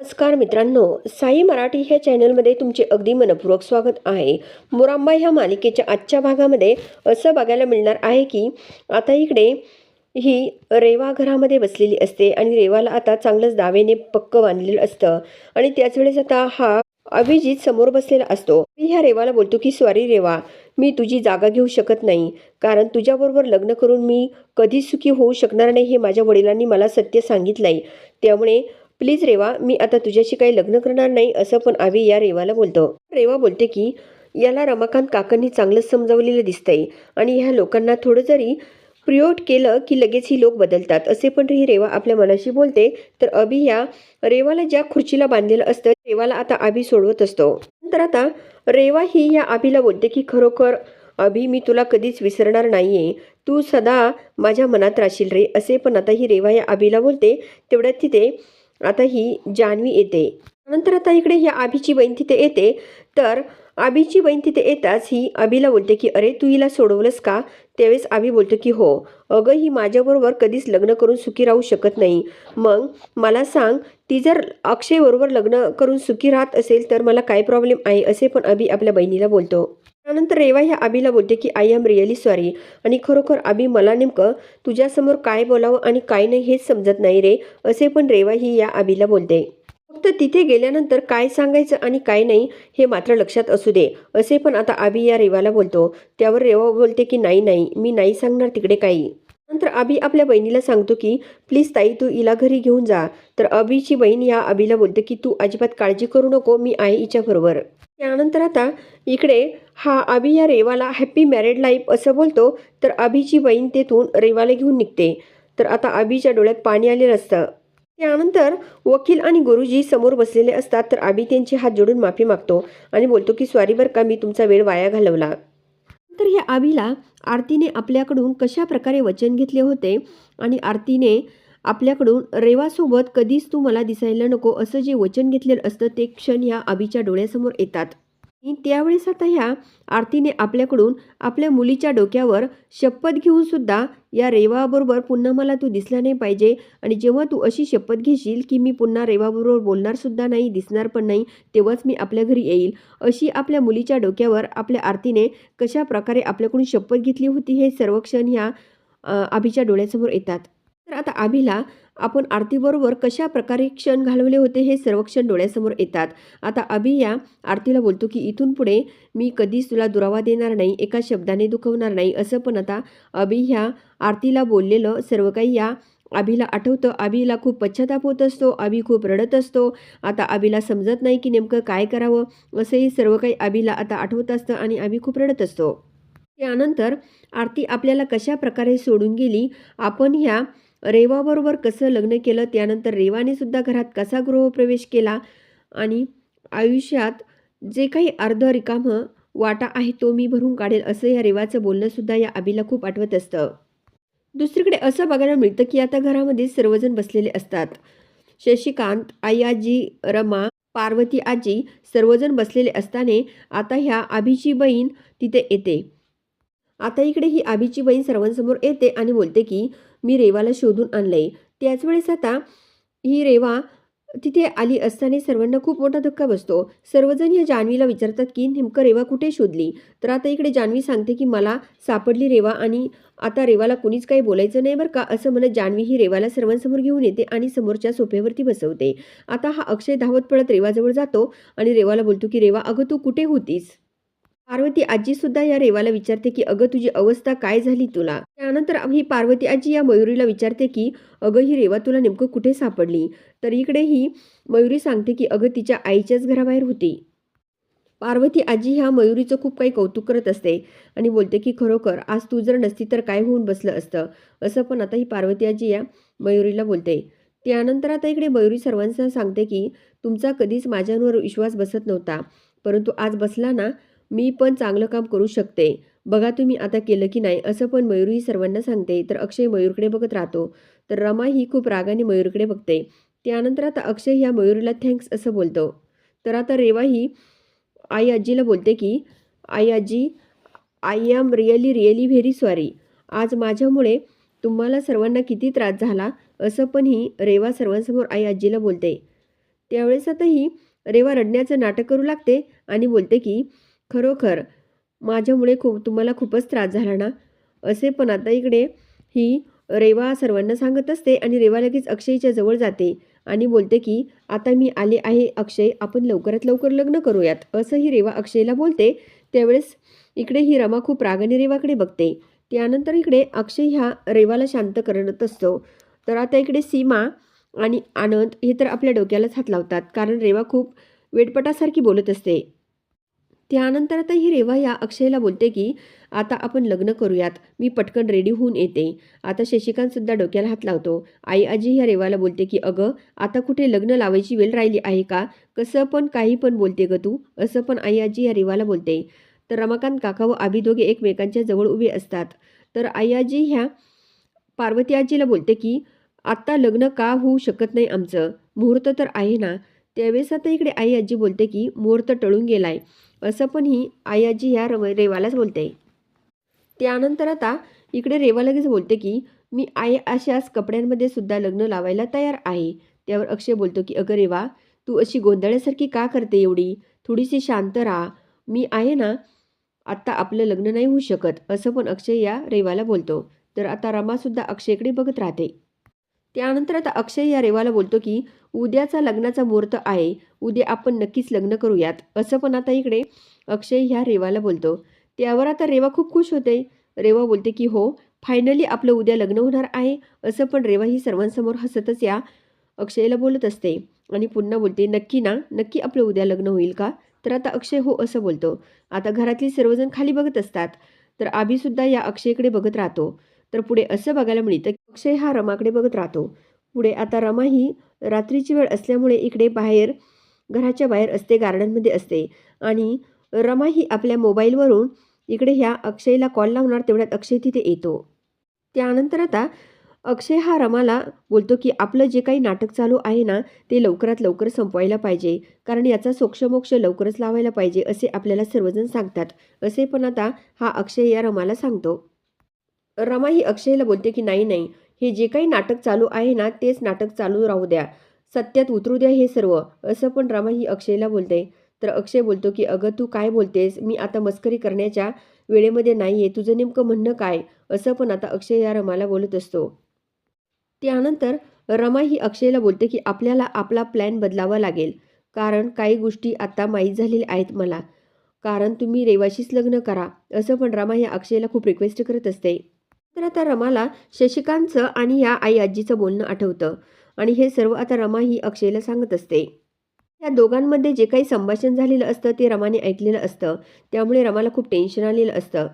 नमस्कार मित्रांनो साई मराठी ह्या चॅनलमध्ये तुमचे अगदी मनपूर्वक स्वागत आहे. मोरांबा ह्या मालिकेच्या आजच्या भागामध्ये असं बघायला मिळणार आहे की आता इकडे ही रेवा घरामध्ये बसलेली असते आणि रेवाला आता चांगलंच दावेने पक्क बांधलेलं असतं. आणि त्याच वेळेस आता हा अभिजित समोर बसलेला असतो. मी ह्या रेवाला बोलतो की सॉरी रेवा मी तुझी जागा घेऊ शकत नाही. कारण तुझ्याबरोबर लग्न करून मी कधी सुखी होऊ शकणार नाही हे माझ्या वडिलांनी मला सत्य सांगितलं आहे त्यामुळे प्लीज रेवा मी आता तुझ्याशी काही लग्न करणार नाही असं पण आवी या रेवाला बोलतो. रेवा बोलते की याला रमाकांत काकांनी चांगलंच समजावलेलं दिसतंय आणि ह्या लोकांना थोडं जरी प्रियोट केलं की लगेच ही लोक बदलतात असे पण ही रेवा आपल्या मनाशी बोलते. तर अभि या रेवाला ज्या खुर्चीला बांधलेलं असतं रेवाला आता आभी सोडवत असतो. नंतर आता रेवा ही या आभीला बोलते की खरोखर अभि मी तुला कधीच विसरणार नाहीये. तू सदा माझ्या मनात राहशील रे असे पण आता ही रेवा या आभीला बोलते. तेवढ्यात तिथे आता ही जान्हवी येते. नंतर आता इकडे ह्या आभीची बहीण तिथे येते. तर आभीची बहीण तिथे येताच ही आभीला बोलते की अरे तू हिला सोडवलंस का? त्यावेळेस आभी बोलतो की हो. अगं ही माझ्याबरोबर कधीच लग्न करून सुखी राहू शकत नाही. मग मला सांग ती जर अक्षयबरोबर लग्न करून सुखी राहत असेल तर मला काय प्रॉब्लेम आहे? असे पण अभि आपल्या बहिणीला बोलतो. त्यानंतर रेवा ह्या आबीला बोलते की आय एम रिअली सॉरी आणि खरोखर आबी मला नेमकं तुझ्यासमोर काय बोलावं आणि काय नाही हेच समजत नाही रे असे पण रेवा ही या आबीला बोलते. फक्त तिथे गेल्यानंतर काय सांगायचं आणि काय नाही हे मात्र लक्षात असू दे असे पण आता आबी या रेवाला बोलतो. त्यावर रेवा बोलते की नाही नाही मी नाही सांगणार तिकडे काही. नंतर आबी आपल्या बहिणीला सांगतो की प्लीज ताई तू इला घरी घेऊन जा. तर अभिची बहीण या अभिला बोलते की तू अजिबात काळजी करू नको मी आहे हिच्याबरोबर. त्यानंतर आता इकडे हा अभि या रेवाला हॅप्पी मॅरिड लाईफ असं बोलतो तर अभिची बहीण तेथून रेवाला घेऊन निघते. तर आता अभिच्या डोळ्यात पाणी आलेलं असतं. त्यानंतर वकील आणि गुरुजी समोर बसलेले असतात तर आबी त्यांचे हात जोडून माफी मागतो आणि बोलतो की सॉरी बरं का मी तुमचा वेळ वाया घालवला. तर या आबीला आरतीने आपल्याकडून कशा प्रकारे वचन घेतले होते आणि आरतीने आपल्याकडून रेवासोबत कधीच तू मला दिसायला नको असं जे वचन घेतलेलं असतं ते क्षण ह्या आबीच्या डोळ्यासमोर येतात. आणि त्यावेळेस आता ह्या आरतीने आपल्याकडून आपल्या मुलीच्या डोक्यावर शपथ घेऊन सुद्धा या रेवाबरोबर पुन्हा मला तू दिसला नाही पाहिजे आणि जेव्हा तू अशी शपथ घेशील की मी पुन्हा रेवाबरोबर बोलणार सुद्धा नाही दिसणार पण नाही तेव्हाच मी आपल्या घरी येईल. अशी आपल्या मुलीच्या डोक्यावर आपल्या आरतीने कशा प्रकारे आपल्याकडून शपथ घेतली होती हे सर्व क्षण ह्या अ, आभीच्या डोळ्यासमोर येतात. तर आता आभीला आपण आरतीबरोबर कशा प्रकारे क्षण घालवले होते हे सर्व क्षण डोळ्यासमोर येतात. आता अभि या आरतीला बोलतो की इथून पुढे मी कधीच तुला दुरावा देणार नाही एका शब्दाने दुखवणार नाही. असं पण आता अभि ह्या आरतीला बोललेलं सर्व काही या आभीला आठवतं. आभीला खूप पश्चाताप होत असतो आभी खूप रडत असतो. आता आभीला समजत नाही की नेमकं काय करावं असंही सर्व काही आभीला आता आठवत असतं आणि आभी खूप रडत असतो. त्यानंतर आरती आपल्याला कशा प्रकारे सोडून गेली आपण ह्या रेवाबरोबर कसं लग्न केलं त्यानंतर रेवाने सुद्धा घरात कसा गृहप्रवेश केला आणि आयुष्यात जे काही अर्ध रिकामं वाटा आहे तो मी भरून काढेल असं या रेवाचं बोलणं सुद्धा या आबीला खूप आठवत असतं. दुसरीकडे असं बघायला मिळतं की आता घरामध्ये सर्वजण बसलेले असतात. शशिकांत आयाजी रमा पार्वती आजी सर्वजण बसलेले असताना आता ह्या आभीची बहीण तिथे येते. आता इकडे ही आभीची बहीण सर्वांसमोर येते आणि बोलते की मी रेवाला शोधून आणलंय. त्याच वेळेस आता ही रेवा तिथे आली असताना सर्वांना खूप मोठा धक्का बसतो. सर्वजण या जान्हवीला विचारतात की नेमकं रेवा कुठे शोधली? तर आता इकडे जान्हवी सांगते की मला सापडली रेवा आणि आता रेवाला कुणीच काही बोलायचं नाही बरं का? असं म्हणत जान्हवी ही रेवाला सर्वांसमोर घेऊन येते आणि समोरच्या सोफ्यावरती बसवते. आता हा अक्षय धावत पळत रेवाजवळ जातो आणि रेवाला बोलतो की रेवा अगं तू कुठे होतीस? पार्वती आजी सुद्धा या रेवाला विचारते की अगं तुझी अवस्था काय झाली तुला? त्यानंतर ही पार्वती आजी या मयुरीला विचारते की अगं ही रेवा तुला नेमकं कुठे सापडली? तर इकडे ही मयुरी सांगते की अगं तिच्या आईच्याच घराबाहेर होती. पार्वती आजी ह्या मयुरीचं खूप काही कौतुक करत असते आणि बोलते की खरोखर आज तू जर नसती तर काय होऊन बसलं असतं? असं पण आता ही पार्वती आजी या मयुरीला बोलते. त्यानंतर आता इकडे मयुरी सर्वांसह सांगते की तुमचा कधीच माझ्यावर विश्वास बसत नव्हता परंतु आज बसला ना मी पण चांगलं काम करू शकते. बघा तुम्ही आता केलं की नाही असं पण मयूरही सर्वांना सांगते. तर अक्षय मयूरकडे बघत राहतो. तर रमा ही खूप रागाने मयूरकडे बघते. त्यानंतर आता अक्षय ह्या मयूरीला थँक्स असं बोलतो. तर आता रेवा ही आई आजीला बोलते की आई आजी I am really really very sorry. आज माझ्यामुळे तुम्हाला सर्वांना किती त्रास झाला? असं पण ही रेवा सर्वांसमोर आई आजीला बोलते. त्यावेळेस आता ही रेवा रडण्याचं नाटक करू लागते आणि बोलते की खरोखर माझ्यामुळे खूप तुम्हाला खूपच त्रास झाला ना? असे पण आता इकडे ही रेवा सर्वांना सांगत असते आणि रेवा लगेच अक्षयच्या जवळ जाते आणि बोलते की आता मी आले आहे अक्षय आपण लवकरात लवकर लग्न करूयात. असंही रेवा अक्षयला बोलते. त्यावेळेस इकडे ही रमा खूप रागाने रेवाकडे बघते. त्यानंतर इकडे अक्षय ह्या रेवाला शांत करत असतो. तर आता इकडे सीमा आणि आनंद हे तर आपल्या डोक्यालाच हात लावतात कारण रेवा खूप वेटपटासारखी बोलत असते. त्यानंतर आता ही रेवा या अक्षयला बोलते की आता आपण लग्न करूयात. मी पटकन रेडी होऊन येते. आता शशिकांतसुद्धा डोक्याला हात लावतो. आई आजी ह्या रेवाला बोलते की अगं आता कुठे लग्न लावायची वेळ राहिली आहे का? कसं पण काही पण बोलते ग तू. असं पण आई आजी ह्या रेवाला बोलते. तर रमाकांत काका व आबी दोघे एकमेकांच्या जवळ उभे असतात. तर आई आजी ह्या पार्वती आजीला बोलते की आत्ता लग्न का होऊ शकत नाही आमचं? मुहूर्त तर आहे ना. त्यावेळेस आता इकडे आई आजी बोलते की मुहूर्त टळून गेलाय. असं पण ही आई आजी ह्या रव रेवालाच बोलते. त्यानंतर आता इकडे रेवा लगेच बोलते की मी आई अशाच कपड्यांमध्ये सुद्धा लग्न लावायला तयार आहे. त्यावर अक्षय बोलतो की अगं रेवा तू अशी गोंधळ्यासारखी का करते एवढी? थोडीशी शांत राहा. मी आहे ना आत्ता आपलं लग्न नाही होऊ शकत. असं पण अक्षय या रेवाला बोलतो. तर आता रमासुद्धा अक्षयकडे बघत राहते. त्यानंतर आता अक्षय या रेवाला बोलतो की उद्याचा लग्नाचा मुहूर्त आहे उद्या आपण नक्कीच लग्न करूयात. असं पण आता इकडे अक्षय ह्या रेवाला बोलतो. त्यावर आता रेवा खूप खुश होते. रेवा बोलते की हो फायनली आपलं उद्या लग्न होणार आहे. असं पण रेवा ही सर्वांसमोर हसतच या अक्षयला बोलत असते. आणि पुन्हा बोलते नक्की ना नक्की आपलं उद्या लग्न होईल का? तर आता अक्षय हो असं बोलतो. आता घरातली सर्वजण खाली बघत असतात. तर आभीसुद्धा या अक्षयकडे बघत राहतो. तर पुढे असं बघायला मिळतं अक्षय हा रमाकडे बघत राहतो. पुढे आता रमा ही रात्रीची वेळ असल्यामुळे इकडे बाहेर घराच्या बाहेर असते गार्डनमध्ये असते. आणि रमा ही आपल्या मोबाईलवरून इकडे ह्या अक्षयला कॉल लावणार तेवढ्यात अक्षय तिथे येतो. त्यानंतर आता अक्षय हा रमाला बोलतो की आपलं जे काही नाटक चालू आहे ना ते लवकरात लवकर संपवायला पाहिजे. कारण याचा सोक्षमोक्ष लवकरच लावायला पाहिजे असे आपल्याला सर्वजण सांगतात. असे पण आता हा अक्षय या रमाला सांगतो. रमा ही अक्षयला बोलते की नाही नाही हे जे काही नाटक चालू आहे ना तेच नाटक चालू राहू द्या. सत्यात उतरू द्या हे सर्व. असं पण रमा ही अक्षयला बोलते. तर अक्षय बोलतो की अगं तू काय बोलतेस? मी आता मस्करी करण्याच्या वेळेमध्ये नाही आहे तुझं नेमकं म्हणणं काय? असं पण आता अक्षय या रमाला बोलत असतो. त्यानंतर रमा ही अक्षयला बोलते की आपल्याला आपला प्लॅन बदलावा लागेल. कारण काही गोष्टी आता माहीत झालेल्या आहेत मला. कारण तुम्ही रेवाशीच लग्न करा. असं पण रमा या अक्षयला खूप रिक्वेस्ट करत असते. तर आता रमाला शशिकांतचं आणि या आई आजीचं बोलणं आठवतं. आणि हे सर्व आता रमा ही अक्षयला सांगत असते. या दोघांमध्ये जे काही संभाषण झालेलं असतं ते रमाने ऐकलेलं असतं. त्यामुळे रमाला खूप टेन्शन आलेलं असतं.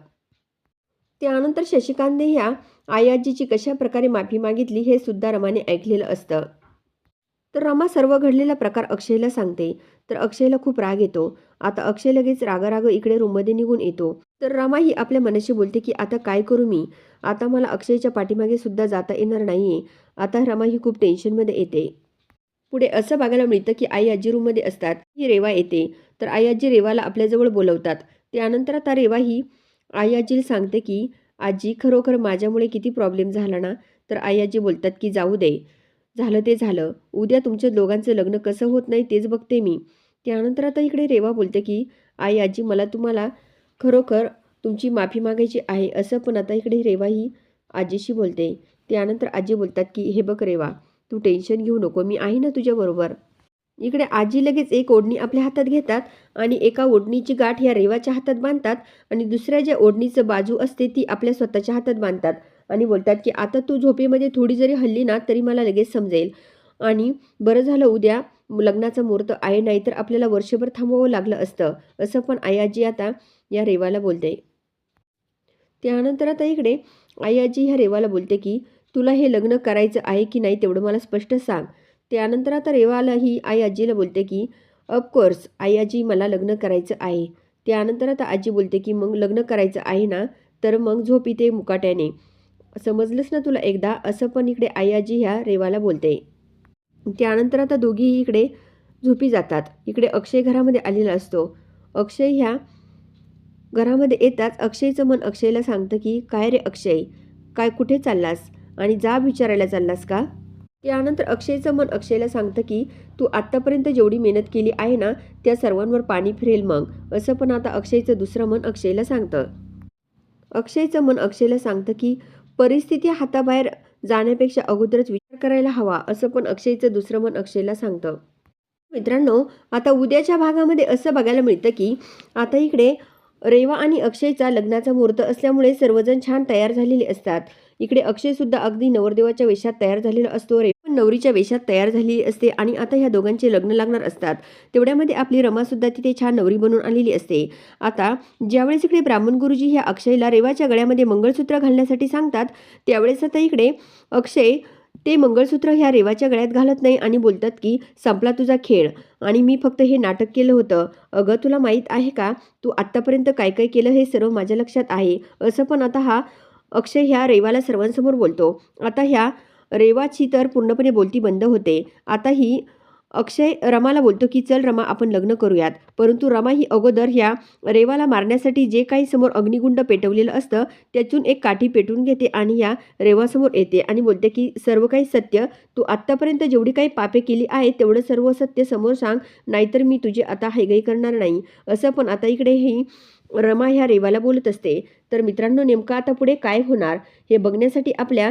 त्यानंतर शशिकांतने ह्या आई आजीची कशा प्रकारे माफी मागितली हे सुद्धा रमाने ऐकलेलं असतं. तर रमा सर्व घडलेला प्रकार अक्षयला सांगते. तर अक्षयला खूप राग येतो. आता अक्षय लगेच रागाराग इकडे रूममध्ये निघून येतो. तर रमा ही आपल्या मनाशी बोलते की आता काय करू मी? आता मला अक्षयच्या पाठीमागे सुद्धा जाता येणार नाहीये. आता रमा ही खूप टेन्शनमध्ये येते. पुढे असं बघायला मिळतं की आई आजी रूममध्ये असतात. ही रेवा येते. तर आई आजी रेवाला आपल्याजवळ बोलवतात. त्यानंतर आता रेवा ही आई आजीला सांगते की आजी खरोखर माझ्यामुळे किती प्रॉब्लेम झाला ना? तर आई आजी बोलतात की जाऊ दे. झालं ते झालं. उद्या तुमच्या दोघांचं लग्न कसं होत नाही तेच बघते मी. त्यानंतर आता इकडे रेवा बोलते की आई आजी मला तुम्हाला खरोखर तुमची माफी मागायची आहे असं पण आता इकडे रेवा ही आजीशी बोलते. त्यानंतर आजी बोलतात की हे बघ रेवा तू टेन्शन घेऊ नको मी आहे ना तुझ्याबरोबर इकडे आजी लगेच एक ओढणी आपल्या हातात घेतात आणि एका ओढणीची गाठ या रेवाच्या हातात बांधतात आणि दुसऱ्या ज्या ओढणीचं बाजू असते ती आपल्या स्वतःच्या हातात बांधतात. आणि बोलतात की आता तू झोपेमध्ये थोडी जरी हल्ली ना तरी मला लगेच समजेल. आणि बरं झालं उद्या लग्नाचा मुहूर्त आहे नाही तर आपल्याला वर्षभर थांबवावं लागलं असतं. असं पण आई आजी आता या रेवाला बोलते. त्यानंतर आता इकडे आई आजी ह्या रेवाला बोलते की तुला हे लग्न करायचं आहे की नाही तेवढं मला स्पष्ट सांग. त्यानंतर आता रेवाला ही आई आजीला बोलते की ऑफकोर्स आई आजी मला लग्न करायचं आहे. त्यानंतर आता आजी बोलते की मग लग्न करायचं आहे ना तर मग झोप इथे मुकाट्याने. समजलंच ना तुला एकदा? असं पण इकडे आई आजी ह्या रेवाला बोलते. त्यानंतर आता दोघीही इकडे झोपी जातात. इकडे अक्षय घरामध्ये आलेला असतो. अक्षय ह्या घरामध्ये येताच अक्षयचं मन अक्षयला सांगतं की काय रे अक्षय? काय कुठे चाललास? आणि जा विचारायला चाललास का? त्यानंतर अक्षयचं मन अक्षयला सांगतं की तू आत्तापर्यंत जेवढी मेहनत केली आहे ना त्या सर्वांवर पाणी फिरेल मग. असं पण आता अक्षयचं दुसरं मन अक्षयला सांगतं. अक्षयचं मन अक्षयला सांगतं की परिस्थिती हाताबाहेर जाण्यापेक्षा अगोदरच विचार करायला हवा असं पण अक्षयचं दुसरं मन अक्षयला सांगतं. मित्रांनो आता उद्याच्या भागामध्ये असं बघायला मिळतं की आता इकडे रेवा आणि अक्षयचा लग्नाचा मुहूर्त असल्यामुळे सर्वजण छान तयार झालेले असतात. इकडे अक्षय सुद्धा अगदी नवरदेवाच्या वेशात तयार झालेला असतो रेवा नवरीच्या वेशात तयार झालेली असते आणि आता ह्या दोघांचे लग्न लागणार असतात. तेवढ्यामध्ये आपली रमासुद्धा तिथे छान नवरी बनून आलेली असते. आता ज्यावेळेस इकडे ब्राह्मण गुरुजी ह्या अक्षयला रेवाच्या गळ्यामध्ये मंगळसूत्र घालण्यासाठी सांगतात त्यावेळेस आता इकडे अक्षय ते मंगळसूत्र ह्या रेवाच्या गळ्यात घालत नाही आणि बोलतात की संपला तुझा खेळ. आणि मी फक्त हे नाटक केलं होतं. अगं तुला माहीत आहे का? तू आत्तापर्यंत काय काय केलं हे सर्व माझ्या लक्षात आहे. असं पण आता हा अक्षय ह्या रेवाला सर्वांसमोर बोलतो. आता ह्या रेवाची तर पूर्णपणे बोलती बंद होते. आता ही अक्षय रमाला बोलतो की चल रमा आपण लग्न करूयात. परंतु रमा ही अगोदर ह्या रेवाला मारण्यासाठी जे काही समोर अग्निगुंड पेटवलेलं असतं त्यातून एक काठी पेटून घेते आणि या रेवासमोर येते आणि बोलते की सर्व काही सत्य. तू आत्तापर्यंत जेवढी काही पापे केली आहे तेवढं सर्व सत्य समोर सांग. नाहीतर मी तुझी आता हैगई करणार नाही. असं पण आता इकडे ही रमा ह्या रेवाला बोलत असते. तर मित्रांनो नेमकं आता पुढे काय होणार हे बघण्यासाठी आपल्या